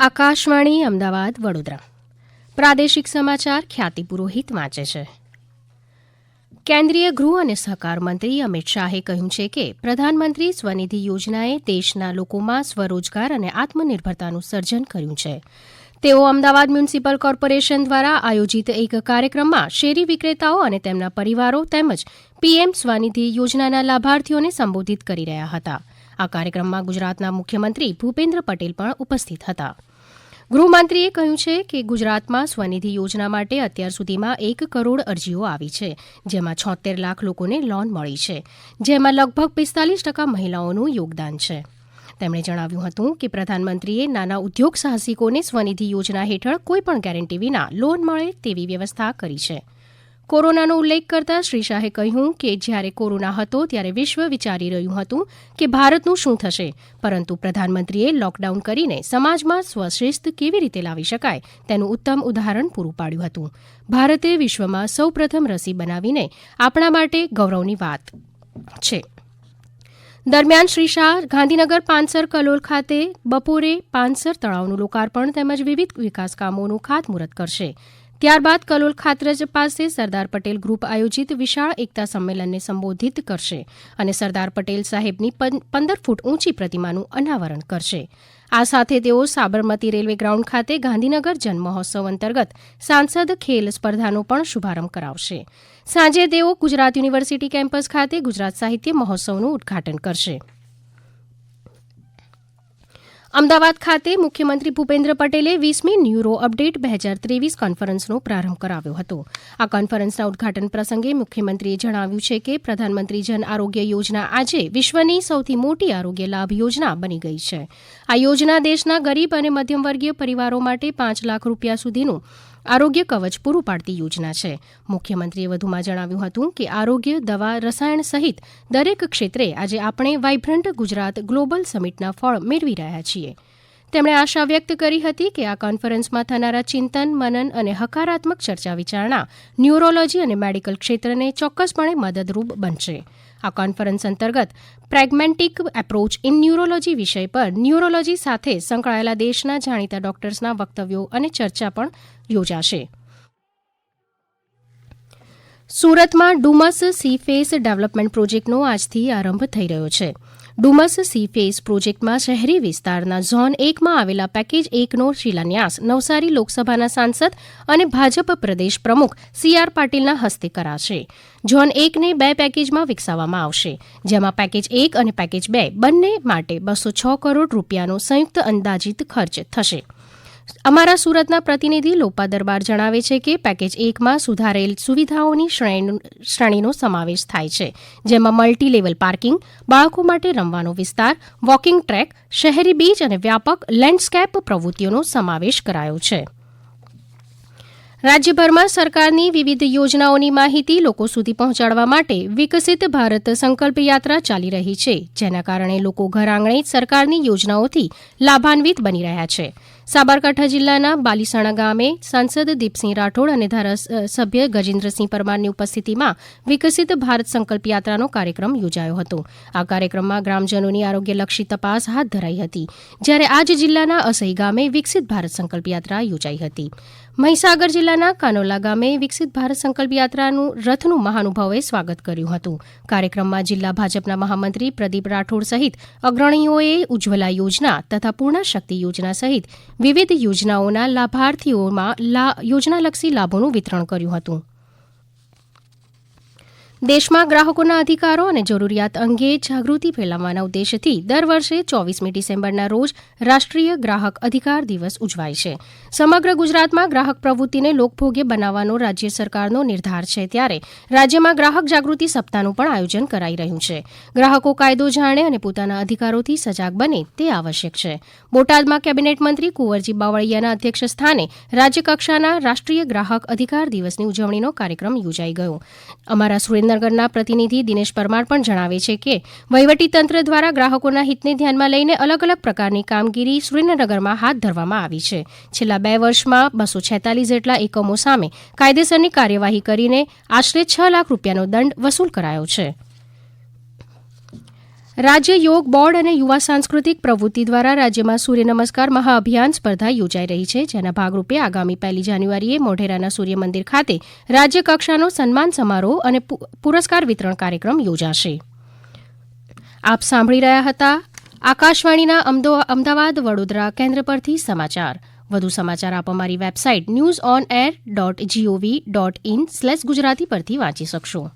આકાશવાણી, અમદાવાદ, વડોદરા. પ્રાદેશિક સમાચાર ખ્યાતિ પુરોહિત વાંચે છે. કેન્દ્રીય ગૃહ અને સહકાર મંત્રી અમિત શાહે કહ્યું છે કે, પ્રધાનમંત્રી સ્વનિધિ યોજનાએ દેશના લોકોમાં સ્વરોજગાર અને આત્મનિર્ભરતાનું સર્જન કર્યું છે. તેઓ અમદાવાદ મ્યુનિસિપલ કોર્પોરેશન દ્વારા આયોજિત એક કાર્યક્રમમાં શેરી વિક્રેતાઓ અને તેમના પરિવારો તેમજ પીએમ સ્વનિધિ યોજનાના લાભાર્થીઓને સંબોધિત કરી રહ્યા હતા. આ કાર્યક્રમમાં ગુજરાતના મુખ્યમંત્રી ભૂપેન્દ્ર પટેલ પણ ઉપસ્થિત હતા. ગૃહમંત્રીએ કહ્યું છે કે ગુજરાતમાં સ્વનિધિ યોજના માટે અત્યાર સુધીમાં એક કરોડ અરજીઓ આવી છે, જેમાં છોતેર લાખ લોકોને લોન મળી છે, જેમાં લગભગ પિસ્તાલીસ ટકા મહિલાઓનું યોગદાન છે. તેમણે જણાવ્યું હતું કે પ્રધાનમંત્રીએ નાના ઉદ્યોગ સાહસિકોને સ્વનિધિ યોજના હેઠળ કોઈપણ ગેરંટી વિના લોન મળે તેવી વ્યવસ્થા કરી છે. કોરોનાનો ઉલ્લેખ કરતા શ્રી શાહે કહ્યું કે જ્યારે કોરોના હતો ત્યારે વિશ્વ વિચારી રહ્યું હતું કે ભારતનું શું થશે. પરંતુ પ્રધાનમંત્રીએ લોકડાઉન કરીને સમાજમાં સ્વશિસ્ત કેવી રીતે લાવી શકાય તેનું ઉત્તમ ઉદાહરણ પૂરું પાડ્યું હતું. ભારતે વિશ્વમાં સૌપ્રથમ રસી બનાવીને આપણા માટે ગૌરવની વાત છે. દરમિયાન શ્રી શાહ ગાંધીનગર પાનસર કલોલ ખાતે બપોરે પાનસર તળાવનું લોકાર્પણ તેમજ વિવિધ વિકાસ કામોનું ખાતમુહૂર્ત કરશે. ત્યારબાદ કલોલ ખાતરજ પાસે સરદાર પટેલ ગ્રુપ આયોજિત વિશાળ એકતા સંમેલનને સંબોધિત કરશે અને સરદાર પટેલ સાહેબની પંદર ફૂટ ઊંચી પ્રતિમાનું અનાવરણ કરશે. આ સાથે તેઓ સાબરમતી રેલવે ગ્રાઉન્ડ ખાતે ગાંધીનગર જન્મહોત્સવ અંતર્ગત સાંસદ ખેલ સ્પર્ધાનો પણ શુભારંભ કરાવશે. સાંજે તેઓ ગુજરાત યુનિવર્સિટી કેમ્પસ ખાતે ગુજરાત સાહિત્ય મહોત્સવનું ઉદઘાટન કરશે. અમદાવાદ ખાતે મુખ્યમંત્રી ભૂપેન્દ્ર પટેલે વીસમી ન્યુરો અપડેટ બે હજાર ત્રેવીસ કોન્ફરન્સનો પ્રારંભ કરાવ્યો હતો. આ કોન્ફરન્સના ઉદઘાટન પ્રસંગે મુખ્યમંત્રીએ જણાવ્યું છે કે પ્રધાનમંત્રી જન આરોગ્ય યોજના આજે વિશ્વની સૌથી મોટી આરોગ્ય લાભ યોજના બની ગઈ છે. આ યોજના દેશના ગરીબ અને મધ્યમવર્ગીય પરિવારો માટે પાંચ લાખ રૂપિયા સુધીનું આરોગ્ય કવચ પૂરું પાડતી યોજના છે. મુખ્યમંત્રીએ વધુમાં જણાવ્યું હતું કે આરોગ્ય, દવા, રસાયણ સહિત દરેક ક્ષેત્રે આજે આપણે વાઇબ્રન્ટ ગુજરાત ગ્લોબલ સમિટના ફળ મેળવી રહ્યા છીએ. તેમણે આશા વ્યક્ત કરી હતી કે આ કોન્ફરન્સમાં થનારા ચિંતન, મનન અને હકારાત્મક ચર્ચા વિચારણા ન્યુરોલોજી અને મેડિકલ ક્ષેત્રને ચોક્કસપણે મદદરૂપ બનશે. આ કોન્ફરન્સ અંતર્ગત પ્રેગ્મેન્ટિક એપ્રોચ ઇન ન્યુરોલોજી વિષય પર ન્યુરોલોજી સાથે સંકળાયેલા દેશના જાણીતા ડોક્ટર્સના વક્તવ્યો અને ચર્ચા પણ યોજાશે. સુરતમાં ડુમસ સી ફેસ ડેવલપમેન્ટ પ્રોજેક્ટનો આજથી આરંભ થઈ રહ્યો છે. ડુમસ સી ફેસ પ્રોજેક્ટમાં શહેરી વિસ્તારના ઝોન એકમાં આવેલા પેકેજ એકનો શિલાન્યાસ નવસારી લોકસભાના સાંસદ અને ભાજપ પ્રદેશ પ્રમુખ સી આર પાટીલના હસ્તે કરાશે. ઝોન એકને બે પેકેજમાં વિકસાવવામાં આવશે, જેમાં પેકેજ એક અને પેકેજ બે બંને માટે બસો છ કરોડ રૂપિયાનો સંયુક્ત અંદાજિત ખર્ચ થશે. અમારા સુરતના પ્રતિનિધિ લોપા દરબાર જણાવે છે કે પેકેજ એકમાં સુધારેલ સુવિધાઓની શ્રેણીનો સમાવેશ થાય છે, જેમાં મલ્ટી લેવલ પાર્કિંગ, બાળકો માટે રમવાનો વિસ્તાર, વોકિંગ ટ્રેક, શહેરી બીચ અને વ્યાપક લેન્ડસ્કેપ પ્રવૃત્તિઓનો સમાવેશ કરાયો છે. રાજ્યભરમાં સરકારની વિવિધ યોજનાઓની માહિતી લોકો સુધી પહોંચાડવા માટે વિકસિત ભારત સંકલ્પ યાત્રા ચાલી રહી છે, જેના કારણે લોકો ઘર આંગણે સરકારની યોજનાઓથી લાભાન્વિત બની રહ્યા છે. સાબરકાંઠા જિલ્લાના બાલીસાણા ગામે સાંસદ દીપસિંહ રાઠોડ અને ધારાસભ્ય ગજેન્દ્રસિંહ પરમારની ઉપસ્થિતિમાં વિકસિત ભારત સંકલ્પ યાત્રાનો કાર્યક્રમ યોજાયો હતો. આ કાર્યક્રમમાં ગ્રામજનોની આરોગ્યલક્ષી તપાસ હાથ ધરાઈ હતી, જ્યારે આજ જિલ્લાના અસહી ગામે વિકસિત ભારત સંકલ્પ યાત્રા યોજાઈ હતી. મહીસાગર જિલ્લાના કાનોલા ગામે વિકસિત ભારત સંકલ્પ યાત્રાનું રથનું મહાનુભાવોએ સ્વાગત કર્યું હતું. કાર્યક્રમમાં જિલ્લા ભાજપના મહામંત્રી પ્રદીપ રાઠોડ સહિત અગ્રણીઓએ ઉજ્જવલા યોજના તથા પૂર્ણ શક્તિ યોજના સહિત વિવિધ યોજનાઓના લાભાર્થીઓમાં યોજનાલક્ષી લાભોનું વિતરણ કર્યું હતું. દેશમાં ગ્રાહકોના અધિકારો અને જરૂરિયાત અંગે જાગૃતિ ફેલાવવાના ઉદ્દેશથી દર વર્ષે ચોવીસમી ડિસેમ્બરના રોજ રાષ્ટ્રીય ગ્રાહક અધિકાર દિવસ ઉજવાય છે. સમગ્ર ગુજરાતમાં ગ્રાહક પ્રવૃત્તિને લોકભોગ્ય બનાવવાનો રાજ્ય સરકારનો નિર્ધાર છે ત્યારે રાજ્યમાં ગ્રાહક જાગૃતિ સપ્તાહનું પણ આયોજન કરાઈ રહ્યું છે. ગ્રાહકો કાયદો જાણે અને પોતાના અધિકારોથી સજાગ બને તે આવશ્યક છે. બોટાદમાં કેબિનેટ મંત્રી કુંવરજી બાવળિયાના અધ્યક્ષ સ્થાને રાજ્યકક્ષાના રાષ્ટ્રીય ગ્રાહક અધિકાર દિવસની ઉજવણીનો કાર્યક્રમ યોજાઈ ગયો. અમારા સુરેન્દ્ર સુરેન્દ્રનગરના પ્રતિનિધિ દિનેશ પરમાર પણ જણાવે છે કે વહીવટીતંત્ર દ્વારા ગ્રાહકોના હિતને ધ્યાનમાં લઈને અલગ અલગ પ્રકારની કામગીરી સુરેન્દ્રનગરમાં હાથ ધરવામાં આવી છે. છેલ્લા બે વર્ષમાં બસો છેતાલીસ જેટલા એકમો સામે કાયદેસરની કાર્યવાહી કરીને આશરે છ લાખ રૂપિયાનો દંડ વસૂલ કરાયો છે. રાજ્ય યોગ બોર્ડ અને યુવા સાંસ્કૃતિક પ્રવૃત્તિ દ્વારા રાજ્યમાં સૂર્ય નમસ્કાર મહાઅભિયાન સ્પર્ધા યોજાઈ રહી છે, જેના ભાગરૂપે આગામી પહેલી જાન્યુઆરીએ મોઢેરાના સૂર્યમંદિર ખાતે રાજ્ય કક્ષાનો સન્માન સમારોહ અને પુરસ્કાર વિતરણ કાર્યક્રમ યોજાશે. આપ સાંભળી રહ્યા હતા આકાશવાણીના અમદાવાદ વડોદરા કેન્દ્ર પરથી સમાચાર. વધુ સમાચાર આપ અમારી website news on air dot GOV dot in slash Gujarati પરથી વાંચી શકશો.